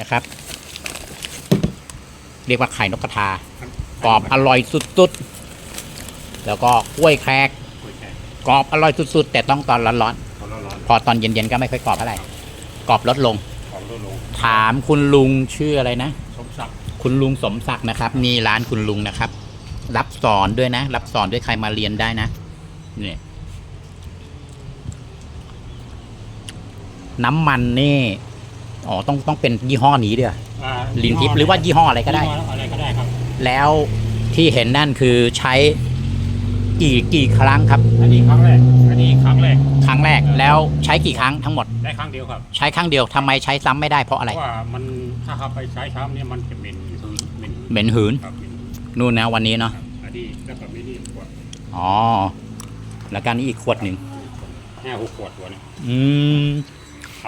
นะครับ เรียกว่าไข่นกกระทากรอบอร่อยสุดๆ แล้วก็กล้วยแครกกล้วยแขกกรอบอร่อยสุดๆ แต่ต้องตอนร้อนของร้อนๆพอตอนเย็นๆก็ไม่ค่อยกรอบเท่าไหร่กรอบลดลง ๆของลดลงถามคุณลุงชื่ออะไรนะ สมศักดิ์คุณลุงสมศักดิ์นะครับ นี่ร้านคุณลุงนะครับ รับสอนด้วยนะ รับสอนด้วยใครมาเรียนได้นะนี่น้ำมันนี่ อ๋อต้องต้องเป็นยี่ห้อนี้เดียวอ่าลินทิพย์หรือว่ายี่ห้ออะไรก็ได้ ยี่ห้ออะไรก็ได้ครับ แล้วที่เห็นนั่นคือใช้กี่กี่ครั้งครับ อันนี้ครั้งแรก อันนี้ครั้งแรก ครั้งแรกแล้วใช้กี่ครั้งทั้งหมด ได้ครั้งเดียวครับ ใช้ครั้งเดียวทำไมใช้ซ้ำไม่ได้เพราะอะไร เพราะว่ามันถ้าเขาไปใช้ช้ำเนี่ยมันจะเหม็นหืนเหม็นเหม็นหืนครับเหม็นนู่นนะวันนี้เนาะอันนี้แล้วก็ไม่นี่ขวดอ๋อแล้วกันนี้อีกขวดหนึ่งห้าหกขวดตัวเนี่ยอืมอา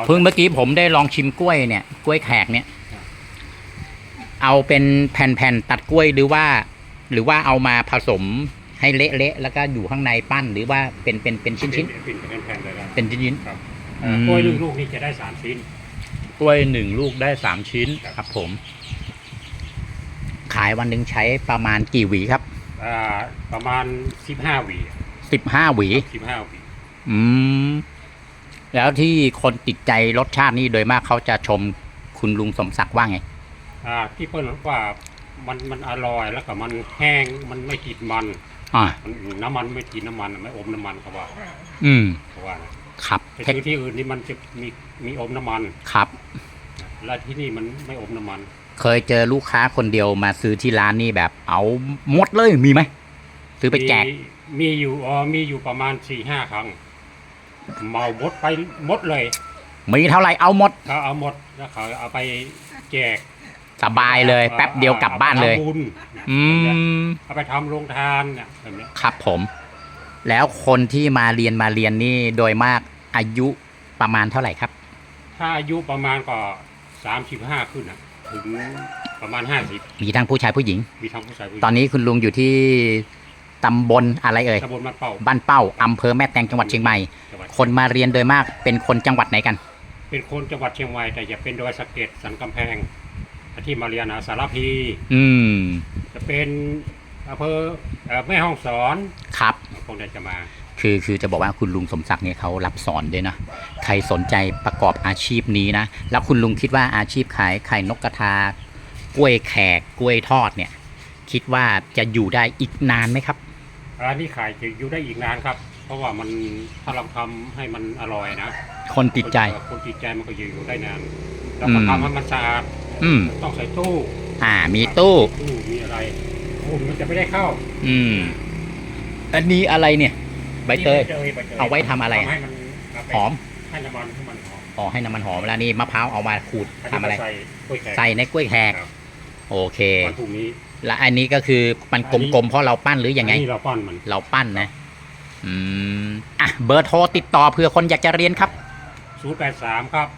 เพิ่งเมื่อกี้ผมได้ลองชิมกล้วยเนี่ยกล้วยแขกเนี่ยครับเอาเอาเป็นแผ่นๆตัดกล้วยหรือว่า หรือว่าเอามาผสมให้เละๆแล้วก็อยู่ข้างในปั้นหรือว่าเป็นเป็นเป็นชิ้นเป็นเป็นแผ่นๆเลยครับๆเป็นชิ้น ครับอืม กล้วยหนึ่งลูกนี่จะได้สามชิ้น ๆกล้วยหนึ่งลูกได้สามชิ้นครับผม ขายวันหนึ่งใช้ประมาณกี่หวีครับอ่าประมาณสิบห้าหวีสิบห้าหวี สิบห้าหวี อืม แล้วที่คนติดใจรสชาตินี่โดยมากเขาจะชมคุณลุงสมศักดิ์ว่าไง อ่าที่เปิ้ลบอกว่ามันมันอร่อยแล้วก็มันแห้งมันไม่ติดมันอ่า มันน้ำมันไม่ติดน้ำมันไม่อมน้ำมันเขาว่าอืม เขาว่านะครับไปเทคซื้อที่อื่นนี่มันจะมีมีอมน้ำมันครับ แล้วที่นี่มันไม่อมน้ำมัน เคยเจอลูกค้าคนเดียวมาซื้อที่ร้านนี่แบบ เอาหมดเลยมีไหม ซื้อไปแจก มีมีอยู่อ๋อมีอยู่ประมาณสี่ห้าครั้ง เมาหมดไปหมดเลย มีเท่าไหร่เอาหมด เขาเอาหมดแล้วเขาเอาไปแจกสบายเลย แป๊บเดียวกลับบ้านเลย อไปทำบุญอืม เอาไปทำโรงทานเนี่ยแบบเนี้ยครับผม แล้วคนที่มาเรียนมาเรียนนี่โดยมากอายุประมาณเท่าไหร่ครับ ถ้าอายุประมาณก็สามสิบห้าขึ้นอะถึงประมาณห้าสิบมีทั้งผู้ชายผู้หญิง มีทั้งผู้ชายผู้หญิงตอนนี้คุณลุงอยู่ที่ ตำบลอะไรเอ่ยตำบลมันเป่าบ้านเป้าอำเภอแม่แตงจังหวัดเชียงใหม่จังหวัดคนมาเรียนโดยมากเป็นคนจังหวัดไหนกัน เป็นคนจังหวัดเชียงใหม่แต่จะเป็นดอยสะเก็ดสันกำแพงที่มาเรียนอะสารพี อืม จะเป็นอำเภอเอ่อแม่ห้องสอนครับคงจะมาคือคือจะบอกว่าคุณลุงสมศักดิ์เนี่ยเขารับสอนด้วยนะ ใครสนใจประกอบอาชีพนี้นะ แล้วคุณลุงคิดว่าอาชีพขายไข่นกกระทากล้วยแขกกล้วยทอดเนี่ย คิดว่าจะอยู่ได้อีกนานไหมครับ ร้านนี้ขายจะอยู่ได้อีกนานครับ เพราะว่ามันถ้าเราทำให้มันอร่อยนะคนติดใจ คนคนติดใจมันก็อยู่ได้นานแล้วก็อืม ทำให้มันสะอาดอืม ต้องใส่ตู้อ่า มีตู้ ตู้มีอะไรฝุ่นมันจะไม่ได้เข้าอืม อันนี้อะไรเนี่ย ใบเตยนี่ใบเตยเอาไว้ทำอะไรอะ ทำให้มันเาไปหอม ให้น้ำมันให้มันหอมอ๋อ ให้น้ำมันหอมแล้วนี่มะพร้าวเอามาขูดนทำนี้อะไร ก็ใส่กล้วยแขก ใส่ในกล้วยแขก ครับ โอเค วันพรุ่งนี้ และอันนี้ก็คือมันกลมๆเพราะเราปั้นหรือยังไง อันนี้เราปั้นมัน เราปั้นนะ อืม อะ เบอร์โทรติดต่อเผื่อคนอยากจะเรียนครับ 083 ครับ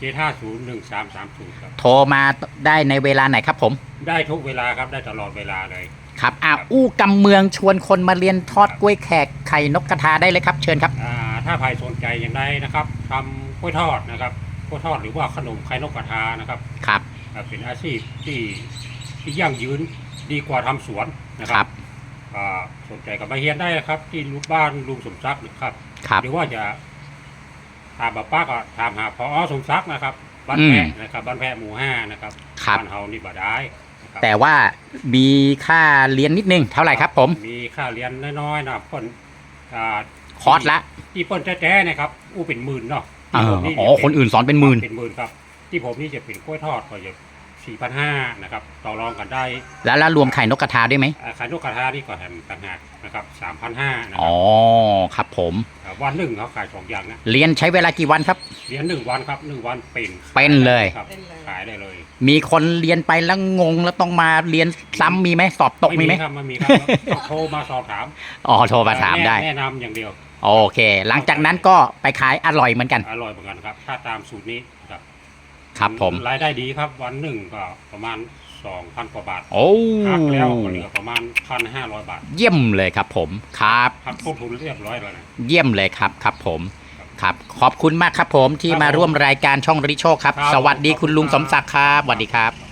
7501330 ครับ โทรมาได้ในเวลาไหนครับผม ได้ทุกเวลาครับได้ตลอดเวลาเลย ครับอะอู้กำเมืองชวนคนมาเรียนทอดกล้วยแขกไข่นกกระทาได้เลยครับเชิญครับ อ่า ถ้าใครสนใจอย่างไรนะครับทำกล้วยทอดนะครับกล้วยทอดหรือว่าขนมไข่นกกระทานะครับครับ อ่าเป็นอาชีพที่ที่ยั่งยืน ดีกว่าทำสวนนะคครัรับอ่าสนใจกับมาเฮียนได้นะครับ ที่ลูกบ้านลุงสมศักดิ์นะครับครับ หรือว่าจะถามป้าก็ถามหาพอสมศักดิ์นะครับบ้านอืมแพะนะครับบ้านแพะหมู่ห้านะครับครับบ้านเฮานี่บ่ได้นะครับแต่ว่ามีค่าเรียนนิดนึงเท่าไหร่ครับผม มีค่าเรียนน้อยๆนะเปิ้นอ่าคอร์สละที่เปิ้นแท้ๆนะครับอู้เป็นหมื่นเนาะเอที่อผมนี่อ๋อ จะคนอื่นสอนเป็นหมื่น เป็นหมื่นครับ ที่ผมนี่จะเป็นกล้วยทอดก็จะ สี่พันห้านะครับต่อรองกันได้แล้วแล้วรวมไข่นกกระทาด้วยไหมอ่าขายนกกระทานี่ก็แถมต่างหากนะครับสามพันห้านะคอ๋รัอบครับผมอ่าวันหนึ่งเขาขายสองอย่างนะเรียนใช้เวลากี่วันครับ เรียนหนึ่งวันครับหนึ่งวันเป็นเป็นเลย ครับขายได้เลยมีคนเรียนไปแล้วงงแล้วต้องมาเรียนซ้ำมีไหมสอบตกมีไหมครับไม่มีครับต้องโทรมาสอบถามอ๋อโทรมาถามได้ แนะแนะนำอย่างเดียว โอเค หลังจากนั้นก็ไปขายอร่อยเหมือนกัน อร่อยเหมือนกันครับ ถ้าตามสูตรนี้ครับ ครับผม รายได้ดีครับ วันหนึ่งก็ประมาณสองพันกว่าบาทโอ้หักแล้วก็เหลือประมาณพันห้าร้อยบาทเยี่ยมเลยครับผมครับหักต้นทุนเรียบร้อยแล้วนะเยี่ยมเลยครับครับผมครับขอบคุณมากครับผมที่ครับมาผมร่วมรายการช่องริโชคครับครับสวัสดีขอบคุคุณณลุงครับสมศักดิ์ครับสวัสดีครับ